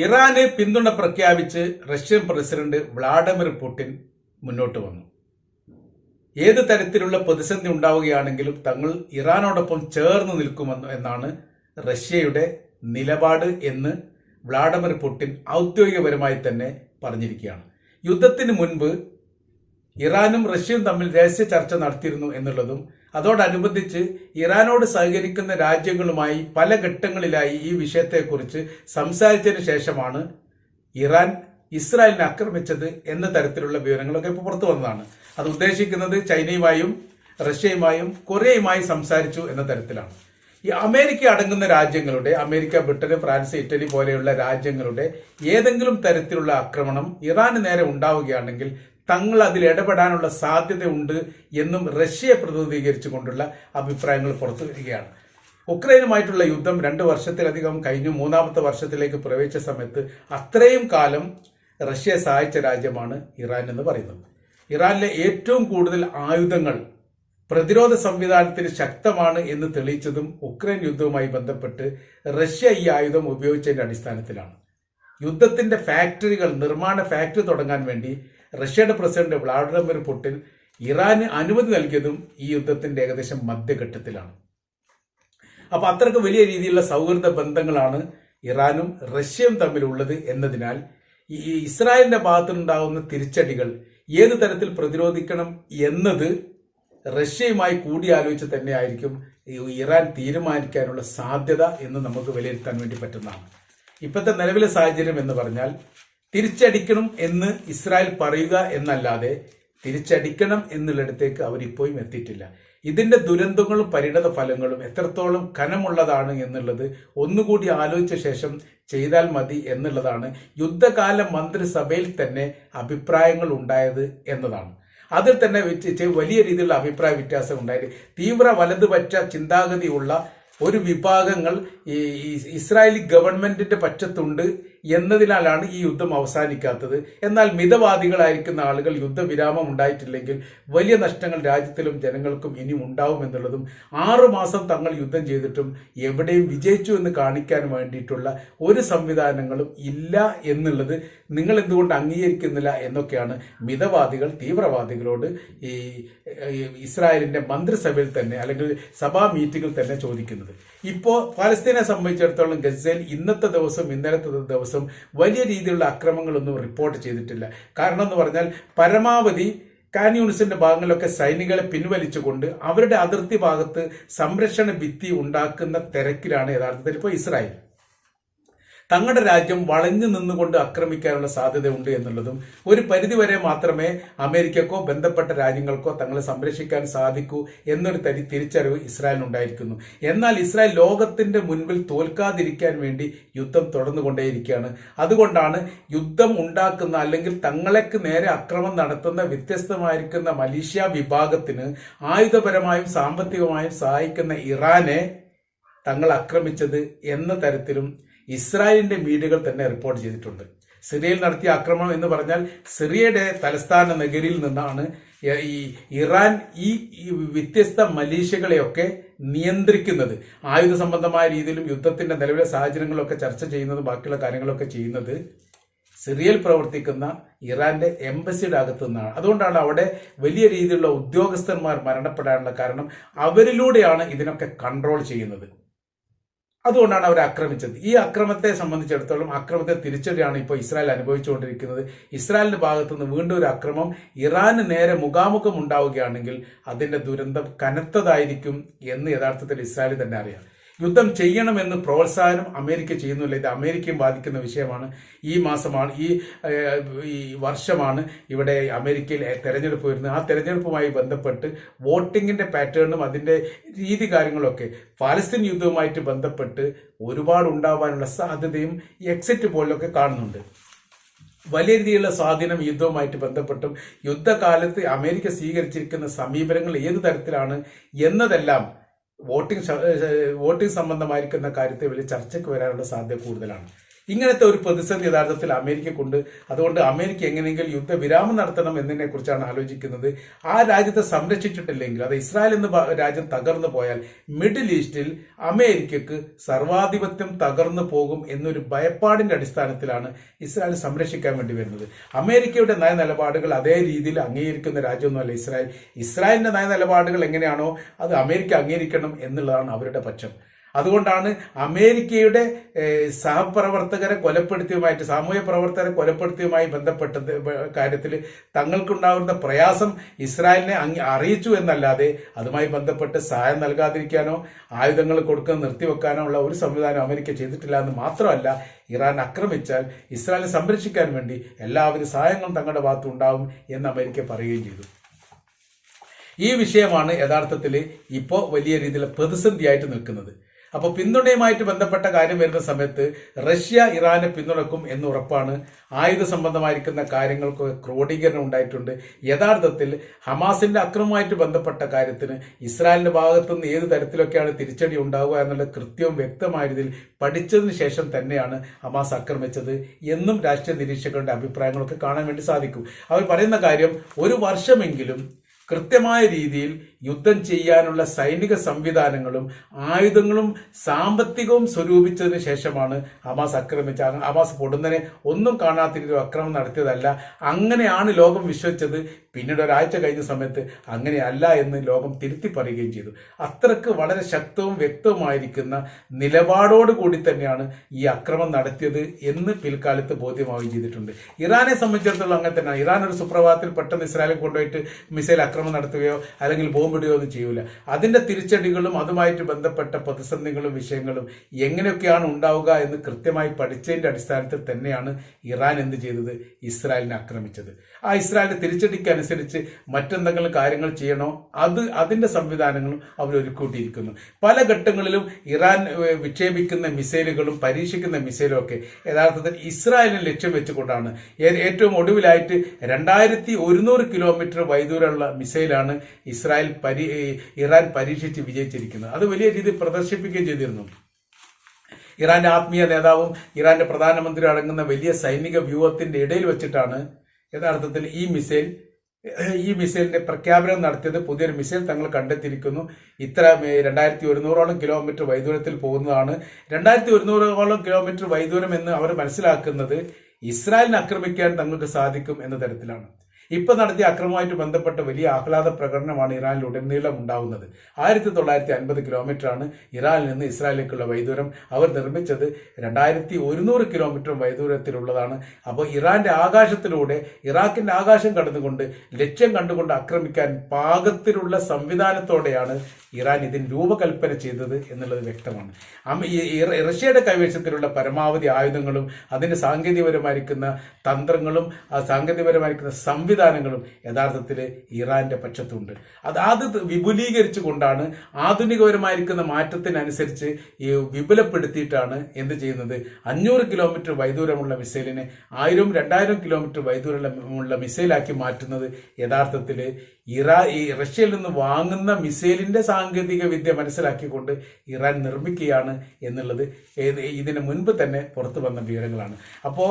ഇറാന് പിന്തുണ പ്രഖ്യാപിച്ച് Russian president Vladimir Putin മുന്നോട്ട് വന്നു. ഏത് തരത്തിലുള്ള പ്രതിസന്ധി ഉണ്ടാവുകയാണെങ്കിലും തങ്ങൾ ഇറാനോടൊപ്പം ചേർന്ന് നിൽക്കുമെന്ന് എന്നാണ് റഷ്യയുടെ നിലപാട് എന്ന് വ്ളാഡിമിർ പുടിൻ ഔദ്യോഗികപരമായി തന്നെ പറഞ്ഞിരിക്കുകയാണ്. യുദ്ധത്തിന് മുൻപ് ഇറാനും റഷ്യയും തമ്മിൽ രഹസ്യ ചർച്ച നടത്തിയിരുന്നു എന്നുള്ളതും അതോടനുബന്ധിച്ച് ഇറാനോട് സഹകരിക്കുന്ന രാജ്യങ്ങളുമായി പല ഘട്ടങ്ങളിലായി ഈ വിഷയത്തെക്കുറിച്ച് സംസാരിച്ചതിന് ശേഷമാണ് ഇറാൻ ഇസ്രായേലിനെ ആക്രമിച്ചത് എന്ന തരത്തിലുള്ള വിവരങ്ങളൊക്കെ ഇപ്പോൾ പുറത്തു വന്നതാണ്. അത് ഉദ്ദേശിക്കുന്നത് ചൈനയുമായും റഷ്യയുമായും കൊറിയയുമായി സംസാരിച്ചു എന്ന തരത്തിലാണ്. ഈ അമേരിക്ക അടങ്ങുന്ന രാജ്യങ്ങളുടെ അമേരിക്ക ബ്രിട്ടൻ ഫ്രാൻസ് ഇറ്റലി പോലെയുള്ള രാജ്യങ്ങളുടെ ഏതെങ്കിലും തരത്തിലുള്ള ആക്രമണം ഇറാന് നേരെ ഉണ്ടാവുകയാണെങ്കിൽ തങ്ങൾ അതിൽ ഇടപെടാനുള്ള സാധ്യതയുണ്ട് എന്നും റഷ്യയെ പ്രതിനിധീകരിച്ചുകൊണ്ടുള്ള അഭിപ്രായങ്ങൾ പുറത്തു വരികയാണ്. ഉക്രൈനുമായിട്ടുള്ള യുദ്ധം രണ്ട് വർഷത്തിലധികം കഴിഞ്ഞു. മൂന്നാമത്തെ വർഷത്തിലേക്ക് പ്രവേശിച്ച സമയത്ത് അത്രയും കാലം റഷ്യയെ സഹായിച്ച രാജ്യമാണ് ഇറാൻ എന്ന് പറയുന്നത്. ഇറാനിലെ ഏറ്റവും കൂടുതൽ ആയുധങ്ങൾ പ്രതിരോധ സംവിധാനത്തിന് ശക്തമാണ് എന്ന് തെളിയിച്ചതും ഉക്രൈൻ യുദ്ധവുമായി ബന്ധപ്പെട്ട് റഷ്യ ഈ ആയുധം ഉപയോഗിച്ചതിന്റെ അടിസ്ഥാനത്തിലാണ്. യുദ്ധത്തിന്റെ ഫാക്ടറികൾ നിർമ്മാണ ഫാക്ടറി തുടങ്ങാൻ വേണ്ടി റഷ്യയുടെ പ്രസിഡന്റ് വ്ളാഡിമിർ പുടിൻ ഇറാന് അനുമതി നൽകിയതും ഈ യുദ്ധത്തിന്റെ ഏകദേശം മധ്യഘട്ടത്തിലാണ്. അപ്പൊ അത്രയ്ക്ക് വലിയ രീതിയിലുള്ള സൗഹൃദ ബന്ധങ്ങളാണ് ഇറാനും റഷ്യയും തമ്മിലുള്ളത് എന്നതിനാൽ ഈ ഇസ്രായേലിന്റെ ഭാഗത്തുനിന്നുണ്ടാകുന്ന തിരിച്ചടികൾ ഏത് തരത്തിൽ പ്രതിരോധിക്കണം എന്നത് റഷ്യയുമായി കൂടിയാലോചിച്ച് തന്നെയായിരിക്കും ഇറാൻ തീരുമാനിക്കാനുള്ള സാധ്യത എന്ന് നമുക്ക് വിലയിരുത്താൻ വേണ്ടി പറ്റുന്നതാണ്. ഇപ്പോഴത്തെ നിലവിലെ സാഹചര്യം എന്ന് പറഞ്ഞാൽ തിരിച്ചടിക്കണം എന്ന് ഇസ്രായേൽ പറയുക എന്നല്ലാതെ തിരിച്ചടിക്കണം എന്നുള്ളിടത്തേക്ക് അവർ ഇപ്പോഴും എത്തിയിട്ടില്ല. ഇതിന്റെ ദുരന്തങ്ങളും പരിണത ഫലങ്ങളും എത്രത്തോളം കനമുള്ളതാണ് എന്നുള്ളത് ഒന്നുകൂടി ആലോചിച്ച ശേഷം ചെയ്താൽ മതി എന്നുള്ളതാണ് യുദ്ധകാല മന്ത്രിസഭയിൽ തന്നെ അഭിപ്രായങ്ങൾ ഉണ്ടായത് എന്നതാണ്. അതിൽ തന്നെ വലിയ രീതിയിലുള്ള അഭിപ്രായ വ്യത്യാസം ഉണ്ടായത്. തീവ്ര വലതുപക്ഷ ചിന്താഗതിയുള്ള ഒരു വിഭാഗങ്ങൾ ഈ ഇസ്രായേലി ഗവൺമെന്റിന്റെ പക്ഷത്തുണ്ട് എന്നതിനാലാണ് ഈ യുദ്ധം അവസാനിക്കാത്തത്. എന്നാൽ മിതവാദികളായിരിക്കുന്ന ആളുകൾ യുദ്ധവിരാമം ഉണ്ടായിട്ടില്ലെങ്കിൽ വലിയ നഷ്ടങ്ങൾ രാജ്യത്തിലും ജനങ്ങൾക്കും ഇനിയും ഉണ്ടാവും എന്നുള്ളതും ആറു മാസം തങ്ങൾ യുദ്ധം ചെയ്തിട്ടും എവിടെയും വിജയിച്ചു എന്ന് കാണിക്കാൻ വേണ്ടിയിട്ടുള്ള ഒരു സംവിധാനങ്ങളും ഇല്ല എന്നുള്ളത് നിങ്ങൾ എന്തുകൊണ്ട് അംഗീകരിക്കുന്നില്ല എന്നൊക്കെയാണ് മിതവാദികൾ തീവ്രവാദികളോട് ഈ ഇസ്രായേലിന്റെ മന്ത്രിസഭയിൽ തന്നെ അല്ലെങ്കിൽ സഭാ മീറ്റിംഗിൽ തന്നെ ചോദിക്കുന്നത്. ഇപ്പോൾ പാലസ്തീനെ സംബന്ധിച്ചിടത്തോളം ഗസയിൽ ഇന്നത്തെ ദിവസം ഇന്നലത്തെ ദിവസം വലിയ രീതിയിലുള്ള അക്രമങ്ങളൊന്നും റിപ്പോർട്ട് ചെയ്തിട്ടില്ല. കാരണം എന്ന് പറഞ്ഞാൽ പരമാവധി കാന്യൂണിസിന്റെ ഭാഗങ്ങളിലൊക്കെ സൈനികളെ പിൻവലിച്ചുകൊണ്ട് അവരുടെ അതിർത്തി ഭാഗത്ത് സംരക്ഷണ ഭിത്തി ഉണ്ടാക്കുന്ന തിരക്കിലാണ് യഥാർത്ഥത്തിൽ ഇപ്പോൾ ഇസ്രായേൽ. തങ്ങളുടെ രാജ്യം വളഞ്ഞു നിന്നുകൊണ്ട് ആക്രമിക്കാനുള്ള സാധ്യതയുണ്ട് എന്നുള്ളതും ഒരു പരിധിവരെ മാത്രമേ അമേരിക്കക്കോ ബന്ധപ്പെട്ട രാജ്യങ്ങൾക്കോ തങ്ങളെ സംരക്ഷിക്കാൻ സാധിക്കൂ എന്നൊരു തരി തിരിച്ചറിവ് ഇസ്രായേലിനുണ്ടായിരിക്കുന്നു. എന്നാൽ ഇസ്രായേൽ ലോകത്തിന്റെ മുൻപിൽ തോൽക്കാതിരിക്കാൻ വേണ്ടി യുദ്ധം തുടർന്നുകൊണ്ടേയിരിക്കുകയാണ്. അതുകൊണ്ടാണ് യുദ്ധം ഉണ്ടാക്കുന്ന അല്ലെങ്കിൽ തങ്ങളേക്ക് നേരെ അക്രമം നടത്തുന്ന വ്യത്യസ്തമായിരിക്കുന്ന മലേഷ്യ വിഭാഗത്തിന് ആയുധപരമായും സാമ്പത്തികമായും സഹായിക്കുന്ന ഇറാനെ തങ്ങൾ ആക്രമിച്ചത് എന്ന തരത്തിലും ഇസ്രായേലിന്റെ മീഡിയകൾ തന്നെ റിപ്പോർട്ട് ചെയ്തിട്ടുണ്ട്. സിറിയയിൽ നടത്തിയ ആക്രമണം എന്ന് പറഞ്ഞാൽ സിറിയയുടെ തലസ്ഥാന നഗരിയിൽ നിന്നാണ് ഈ ഇറാൻ ഈ വ്യത്യസ്ത മലീഷ്യകളെയൊക്കെ നിയന്ത്രിക്കുന്നത്. ആയുധ സംബന്ധമായ രീതിയിലും യുദ്ധത്തിന്റെ നിലവിലെ സാഹചര്യങ്ങളൊക്കെ ചർച്ച ചെയ്യുന്നതും ബാക്കിയുള്ള കാര്യങ്ങളൊക്കെ ചെയ്യുന്നത് സിറിയയിൽ പ്രവർത്തിക്കുന്ന ഇറാന്റെ എംബസിയുടെ അകത്തു നിന്നാണ്. അതുകൊണ്ടാണ് അവിടെ വലിയ രീതിയിലുള്ള ഉദ്യോഗസ്ഥന്മാർ മരണപ്പെടാനുള്ള കാരണം അവരിലൂടെയാണ് ഇതിനൊക്കെ കൺട്രോൾ ചെയ്യുന്നത്. അതുകൊണ്ടാണ് അവർ ആക്രമിച്ചത്. ഈ അക്രമത്തെ സംബന്ധിച്ചിടത്തോളം അക്രമത്തെ തിരിച്ചടിയാണ് ഇപ്പോൾ ഇസ്രായേൽ അനുഭവിച്ചുകൊണ്ടിരിക്കുന്നത്. ഇസ്രായേലിന്റെ ഭാഗത്തു നിന്ന് വീണ്ടും ഒരു അക്രമം. ഇറാന് നേരെ മുഖാമുഖം ഉണ്ടാവുകയാണെങ്കിൽ അതിന്റെ ദുരന്തം കനത്തതായിരിക്കും എന്ന് യഥാർത്ഥത്തിൽ ഇസ്രായേൽ തന്നെ അറിയാം. യുദ്ധം ചെയ്യണമെന്ന് പ്രോത്സാഹനം അമേരിക്ക ചെയ്യുന്നില്ല ഇത് അമേരിക്കയും ബാധിക്കുന്ന വിഷയമാണ്. ഈ മാസമാണ് ഈ ഈ വർഷമാണ് ഇവിടെ അമേരിക്കയിൽ തെരഞ്ഞെടുപ്പ് വരുന്നത്. ആ തെരഞ്ഞെടുപ്പുമായി ബന്ധപ്പെട്ട് വോട്ടിങ്ങിന്റെ പാറ്റേണും അതിന്റെ രീതി കാര്യങ്ങളൊക്കെ പാലസ്തീൻ യുദ്ധവുമായിട്ട് ബന്ധപ്പെട്ട് ഒരുപാട് ഉണ്ടാവാനുള്ള സാധ്യതയും എക്സിറ്റ് പോലൊക്കെ കാണുന്നുണ്ട്. വലിയ രീതിയിലുള്ള സ്വാധീനം യുദ്ധവുമായിട്ട് ബന്ധപ്പെട്ടും യുദ്ധകാലത്ത് അമേരിക്ക സ്വീകരിച്ചിരിക്കുന്ന സമീപനങ്ങൾ ഏത് തരത്തിലാണ് എന്നതെല്ലാം വോട്ടിംഗ് വോട്ടിംഗ് സംബന്ധമായിരിക്കുന്ന കാര്യത്തെ വലിയ ചർച്ചയ്ക്ക് വരാനുള്ള സാധ്യത കൂടുതലാണ്. ഇങ്ങനത്തെ ഒരു പ്രതിസന്ധി യഥാർത്ഥത്തിൽ അമേരിക്കക്കുണ്ട്. അതുകൊണ്ട് അമേരിക്ക എങ്ങനെയെങ്കിലും യുദ്ധവിരാമം നടത്തണം എന്നതിനെ കുറിച്ചാണ് ആലോചിക്കുന്നത്. ആ രാജ്യത്തെ സംരക്ഷിച്ചിട്ടില്ലെങ്കിൽ അത് ഇസ്രായേൽ എന്ന രാജ്യം തകർന്നു പോയാൽ മിഡിൽ ഈസ്റ്റിൽ അമേരിക്കക്ക് സർവാധിപത്യം തകർന്നു പോകും എന്നൊരു ഭയപ്പാടിന്റെ അടിസ്ഥാനത്തിലാണ് ഇസ്രായേൽ സംരക്ഷിക്കാൻ വേണ്ടി വരുന്നത്. അമേരിക്കയുടെ നയ നിലപാടുകൾ അതേ രീതിയിൽ അംഗീകരിക്കുന്ന രാജ്യമൊന്നുമല്ല ഇസ്രായേൽ. ഇസ്രായേലിന്റെ നയ നിലപാടുകൾ എങ്ങനെയാണോ അത് അമേരിക്ക അംഗീകരിക്കണം എന്നുള്ളതാണ് അവരുടെ പക്ഷം. അതുകൊണ്ടാണ് അമേരിക്കയുടെ സഹപ്രവർത്തകരെ കൊലപ്പെടുത്തിയുമായിട്ട് സാമൂഹ്യ പ്രവർത്തകരെ കൊലപ്പെടുത്തിയുമായി ബന്ധപ്പെട്ട കാര്യത്തിൽ തങ്ങൾക്കുണ്ടാകുന്ന പ്രയാസം ഇസ്രായേലിനെ അറിയിച്ചു എന്നല്ലാതെ അതുമായി ബന്ധപ്പെട്ട് സഹായം നൽകാതിരിക്കാനോ ആയുധങ്ങൾ കൊടുക്കാൻ നിർത്തിവെക്കാനോ ഉള്ള ഒരു സംവിധാനം അമേരിക്ക ചെയ്തിട്ടില്ല എന്ന് മാത്രമല്ല ഇറാൻ ആക്രമിച്ചാൽ ഇസ്രായേലിനെ സംരക്ഷിക്കാൻ വേണ്ടി എല്ലാവിധ സഹായങ്ങളും തങ്ങളുടെ ഭാഗത്തു ഉണ്ടാവും എന്ന് അമേരിക്ക പറയുകയും ചെയ്തു. ഈ വിഷയമാണ് യഥാർത്ഥത്തിൽ ഇപ്പോൾ വലിയ രീതിയിൽ പ്രതിസന്ധിയായിട്ട് നിൽക്കുന്നത്. അപ്പോൾ പിന്തുണയുമായിട്ട് ബന്ധപ്പെട്ട കാര്യം വരുന്ന സമയത്ത് റഷ്യ ഇറാനെ പിന്തുണക്കും എന്ന് ഉറപ്പാണ്. ആയുധ സംബന്ധമായിരിക്കുന്ന കാര്യങ്ങൾക്ക് ക്രോഡീകരണം ഉണ്ടായിട്ടുണ്ട്. യഥാർത്ഥത്തിൽ ഹമാസിന്റെ അക്രമവുമായിട്ട് ബന്ധപ്പെട്ട കാര്യത്തിന് ഇസ്രായേലിന്റെ ഭാഗത്തു നിന്ന് ഏത് തരത്തിലൊക്കെയാണ് തിരിച്ചടി ഉണ്ടാവുക എന്നുള്ള കൃത്യവും വ്യക്തമായ രീതിയിൽ പഠിച്ചതിന് ശേഷം തന്നെയാണ് ഹമാസ് ആക്രമിച്ചത് എന്നും രാഷ്ട്രീയ നിരീക്ഷകരുടെ അഭിപ്രായങ്ങളൊക്കെ കാണാൻ വേണ്ടി സാധിക്കും. അവർ പറയുന്ന കാര്യം ഒരു വർഷമെങ്കിലും കൃത്യമായ രീതിയിൽ യുദ്ധം ചെയ്യാനുള്ള സൈനിക സംവിധാനങ്ങളും ആയുധങ്ങളും സാമ്പത്തികവും സ്വരൂപിച്ചതിന് ശേഷമാണ് ഹമാസ് ആക്രമിച്ച ഹമാസ് പൊടുന്നനെ ഒന്നും കാണാത്ത രീതിയിൽ അക്രമം നടത്തിയതല്ല. അങ്ങനെയാണ് ലോകം വിശ്വസിച്ചത്. പിന്നീട് ഒരാഴ്ച കഴിഞ്ഞ സമയത്ത് അങ്ങനെയല്ല എന്ന് ലോകം തിരുത്തി പറയുകയും ചെയ്തു. അത്രയ്ക്ക് വളരെ ശക്തവും വ്യക്തവുമായിരിക്കുന്ന നിലപാടോട് കൂടി തന്നെയാണ് ഈ അക്രമം നടത്തിയത് എന്ന് പിൽക്കാലത്ത് ബോധ്യമാവുകയും ചെയ്തിട്ടുണ്ട്. ഇറാനെ സംബന്ധിച്ചിടത്തോളം അങ്ങനെ തന്നെയാണ്. ഇറാൻ ഒരു സുപ്രഭാതത്തിൽ പെട്ടെന്ന് ഇസ്രായേലിൽ കൊണ്ടുപോയിട്ട് മിസൈൽ അക്രമം നടത്തുകയോ അല്ലെങ്കിൽ ബോംബിടുകയോ ഒന്നും ചെയ്യൂല. അതിന്റെ തിരിച്ചടികളും അതുമായിട്ട് ബന്ധപ്പെട്ട പ്രതിസന്ധികളും വിഷയങ്ങളും എങ്ങനെയൊക്കെയാണ് ഉണ്ടാവുക എന്ന് കൃത്യമായി പഠിച്ചതിന്റെ അടിസ്ഥാനത്തിൽ തന്നെയാണ് ഇറാൻ എന്ത് ചെയ്തത്? ഇസ്രായേലിനെ ആക്രമിച്ചത്. ആ ഇസ്രായേലിന്റെ തിരിച്ചടിക്ക് അനുസരിച്ച് മറ്റെന്തെങ്കിലും കാര്യങ്ങൾ ചെയ്യണോ? അത് അതിന്റെ സംവിധാനങ്ങളും അവർ ഒരുക്കൂട്ടിയിരിക്കുന്നു പല ഘട്ടങ്ങളിലും ഇറാൻ വിക്ഷേപിക്കുന്ന മിസൈലുകളും പരീക്ഷിക്കുന്ന മിസൈലും ഒക്കെ യഥാർത്ഥത്തിൽ ഇസ്രായേലിനെ ലക്ഷ്യം വെച്ചുകൊണ്ടാണ്. ഏറ്റവും ഒടുവിലായിട്ട് രണ്ടായിരത്തി ഒരുന്നൂറ് കിലോമീറ്റർ വൈദൂരമുള്ള മിസൈലാണ് ഇസ്രായേൽ പരി ഇറാൻ പരീക്ഷിച്ച് വിജയിച്ചിരിക്കുന്നത് അത് വലിയ രീതിയിൽ പ്രദർശിപ്പിക്കുകയും ചെയ്തിരുന്നു. ഇറാന്റെ ആത്മീയ നേതാവും ഇറാന്റെ പ്രധാനമന്ത്രി അടങ്ങുന്ന വലിയ സൈനിക വ്യൂഹത്തിന്റെ ഇടയിൽ വെച്ചിട്ടാണ് യഥാർത്ഥത്തിൽ ഈ മിസൈൽ ഈ മിസൈലിന്റെ പ്രഖ്യാപനം നടത്തിയത്. പുതിയൊരു മിസൈൽ തങ്ങൾ കണ്ടെത്തിയിരിക്കുന്നു. ഇത്ര രണ്ടായിരത്തി ഒരുന്നൂറോളം കിലോമീറ്റർ വൈദൂരത്തിൽ പോകുന്നതാണ്. രണ്ടായിരത്തി ഒരുന്നൂറോളം കിലോമീറ്റർ വൈദൂരം എന്ന് അവർ മനസ്സിലാക്കുന്നത് ഇസ്രായേലിനെ ആക്രമിക്കാൻ തങ്ങൾക്ക് സാധിക്കും എന്ന തരത്തിലാണ്. ഇപ്പൊ നടത്തിയ അക്രമവുമായിട്ട് ബന്ധപ്പെട്ട വലിയ ആഹ്ലാദ പ്രകടനമാണ് ഇറാനിൽ ഉടനീളം ഉണ്ടാവുന്നത്. ആയിരത്തി തൊള്ളായിരത്തി അൻപത് കിലോമീറ്റർ ആണ് ഇറാനിൽ നിന്ന് ഇസ്രായേലിലേക്കുള്ള വൈദൂരം. അവർ നിർമ്മിച്ചത് രണ്ടായിരത്തി ഒരുന്നൂറ് കിലോമീറ്റർ വൈദൂരത്തിലുള്ളതാണ്. അപ്പോൾ ഇറാന്റെ ആകാശത്തിലൂടെ ഇറാഖിന്റെ ആകാശം കടന്നുകൊണ്ട് ലക്ഷ്യം കണ്ടുകൊണ്ട് ആക്രമിക്കാൻ പാകത്തിലുള്ള സംവിധാനത്തോടെയാണ് ഇറാൻ ഇതിന് രൂപകൽപ്പന ചെയ്തത് എന്നുള്ളത് വ്യക്തമാണ്. റഷ്യയുടെ കൈവശത്തിലുള്ള പരമാവധി ആയുധങ്ങളും അതിന് സാങ്കേതികപരമായിരിക്കുന്ന തന്ത്രങ്ങളും സാങ്കേതികപരമായിരിക്കുന്ന സംവിധാനങ്ങളും യഥാർത്ഥത്തിൽ ഇറാന്റെ പക്ഷത്തുണ്ട്. അത് അത് വിപുലീകരിച്ചു കൊണ്ടാണ് ആധുനികപരമായിരിക്കുന്ന മാറ്റത്തിനനുസരിച്ച് ഈ വിപുലപ്പെടുത്തിയിട്ടാണ് എന്ത് ചെയ്യുന്നത്. അഞ്ഞൂറ് കിലോമീറ്റർ വൈദൂരമുള്ള മിസൈലിനെ ആയിരം രണ്ടായിരം കിലോമീറ്റർ വൈദൂരമുള്ള മിസൈലാക്കി മാറ്റുന്നത് യഥാർത്ഥത്തിൽ ഇറാ ഈ റഷ്യയിൽ നിന്ന് വാങ്ങുന്ന മിസൈലിന്റെ സാങ്കേതിക വിദ്യ മനസ്സിലാക്കിക്കൊണ്ട് ഇറാൻ നിർമ്മിക്കുകയാണ് എന്നുള്ളത് ഇതിന് മുൻപ് തന്നെ പുറത്തു വന്ന വിവരങ്ങളാണ്. അപ്പോൾ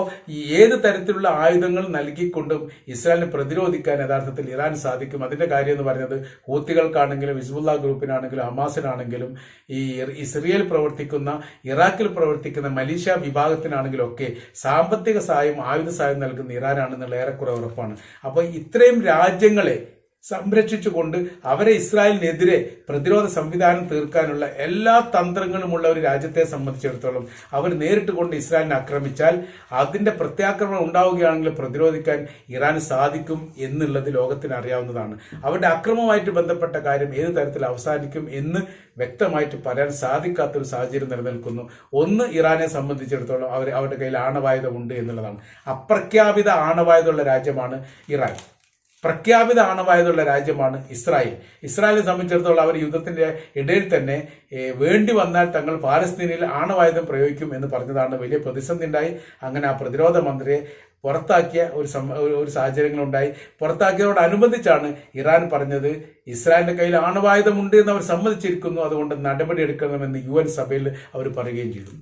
ഏത് തരത്തിലുള്ള ആയുധങ്ങൾ നൽകിക്കൊണ്ടും ഇസ്രായേലിനെ പ്രതിരോധിക്കാൻ യഥാർത്ഥത്തിൽ ഇറാൻ സാധിക്കും. അതിന്റെ കാര്യം എന്ന് പറയുന്നത് ഹൂത്തികൾക്കാണെങ്കിലും ഹിസ്ബുല്ല ഗ്രൂപ്പിനാണെങ്കിലും ഹമാസിനാണെങ്കിലും ഈ ഇസ്രയേൽ പ്രവർത്തിക്കുന്ന ഇറാഖിൽ പ്രവർത്തിക്കുന്ന മലീഷ്യ വിഭാഗത്തിനാണെങ്കിലും ഒക്കെ സാമ്പത്തിക സഹായം ആയുധ സഹായം നൽകുന്ന ഇറാനാണെന്നുള്ള ഏറെക്കുറെ ഉറപ്പാണ്. അപ്പോൾ ഇത്രയും രാജ്യങ്ങളെ സംരക്ഷിച്ചുകൊണ്ട് അവരെ ഇസ്രായേലിനെതിരെ പ്രതിരോധ സംവിധാനം തീർക്കാനുള്ള എല്ലാ തന്ത്രങ്ങളുമുള്ള ഒരു രാജ്യത്തെ സംബന്ധിച്ചിടത്തോളം അവർ നേരിട്ട് കൊണ്ട് ഇസ്രായേലിനെ ആക്രമിച്ചാൽ അതിന്റെ പ്രത്യാക്രമണം ഉണ്ടാവുകയാണെങ്കിൽ പ്രതിരോധിക്കാൻ ഇറാന് സാധിക്കും എന്നുള്ളത് ലോകത്തിന് അറിയാവുന്നതാണ്. അവരുടെ അക്രമവുമായിട്ട് ബന്ധപ്പെട്ട കാര്യം ഏത് തരത്തിൽ അവസാനിക്കും എന്ന് വ്യക്തമായിട്ട് പറയാൻ സാധിക്കാത്ത ഒരു സാഹചര്യം നിലനിൽക്കുന്നു. ഒന്ന് ഇറാനെ സംബന്ധിച്ചിടത്തോളം അവർ അവരുടെ കയ്യിൽ ആണവായുധമുണ്ട് എന്നുള്ളതാണ്. അപ്രഖ്യാപിത ആണവായുധമുള്ള രാജ്യമാണ് ഇറാൻ. പ്രഖ്യാപിത ആണവായുധമുള്ള രാജ്യമാണ് ഇസ്രായേൽ. ഇസ്രായേലിനെ സംബന്ധിച്ചിടത്തോളം അവർ യുദ്ധത്തിന്റെ ഇടയിൽ തന്നെ വേണ്ടി വന്നാൽ തങ്ങൾ പാലസ്തീനിൽ ആണവായുധം പ്രയോഗിക്കും എന്ന് പറഞ്ഞതാണ് വലിയ പ്രതിസന്ധി ഉണ്ടായി. അങ്ങനെ ആ പ്രതിരോധ മന്ത്രിയെ പുറത്താക്കിയ ഒരു ഒരു- സാഹചര്യങ്ങളുണ്ടായി. പുറത്താക്കിയതോടനുബന്ധിച്ചാണ് ഇറാൻ പറഞ്ഞത് ഇസ്രായേലിന്റെ കയ്യിൽ ആണവായുധമുണ്ട് എന്ന് അവർ സമ്മതിച്ചിരിക്കുന്നു അതുകൊണ്ട് നടപടി എടുക്കണമെന്ന് യു എൻ സഭയിൽ അവർ പറയുകയും ചെയ്തു.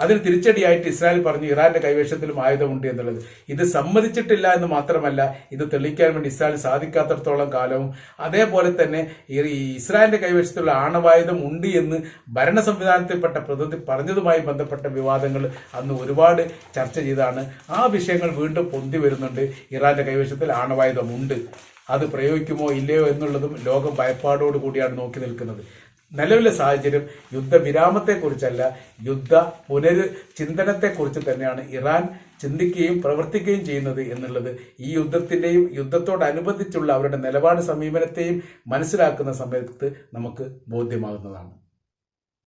അതിന് തിരിച്ചടിയായിട്ട് ഇസ്രായേൽ പറഞ്ഞു ഇറാന്റെ കൈവശത്തിലും ആയുധമുണ്ട് എന്നുള്ളത്. ഇത് സമ്മതിച്ചിട്ടില്ല എന്ന് മാത്രമല്ല ഇത് തെളിയിക്കാൻ വേണ്ടി ഇസ്രായേൽ സാധിക്കാത്തടത്തോളം കാലവും അതേപോലെ തന്നെ ഇസ്രായേലിന്റെ കൈവശത്തുള്ള ആണവായുധം ഉണ്ട് എന്ന് ഭരണ സംവിധാനത്തിൽപ്പെട്ട പ്രതിനിധി പറഞ്ഞതുമായി ബന്ധപ്പെട്ട വിവാദങ്ങൾ അന്ന് ഒരുപാട് ചർച്ച ചെയ്താണ് ആ വിഷയങ്ങൾ വീണ്ടും പൊന്തി വരുന്നുണ്ട്. ഇറാന്റെ കൈവശത്തിൽ ആണവായുധമുണ്ട് അത് പ്രയോഗിക്കുമോ ഇല്ലയോ എന്നുള്ളതും ലോകം ഭയപ്പാടോട് കൂടിയാണ് നോക്കി നിൽക്കുന്നത്. നിലവിലെ സാഹചര്യം യുദ്ധവിരാമത്തെക്കുറിച്ചല്ല യുദ്ധ പുനര് ചിന്തനത്തെക്കുറിച്ച് തന്നെയാണ് ഇറാൻ ചിന്തിക്കുകയും പ്രവർത്തിക്കുകയും ചെയ്യുന്നത് എന്നുള്ളത് ഈ യുദ്ധത്തിന്റെയും യുദ്ധത്തോടനുബന്ധിച്ചുള്ള അവരുടെ നിലപാട് സമീപനത്തെയും മനസ്സിലാക്കുന്ന സമയത്ത് നമുക്ക് ബോധ്യമാകുന്നതാണ്.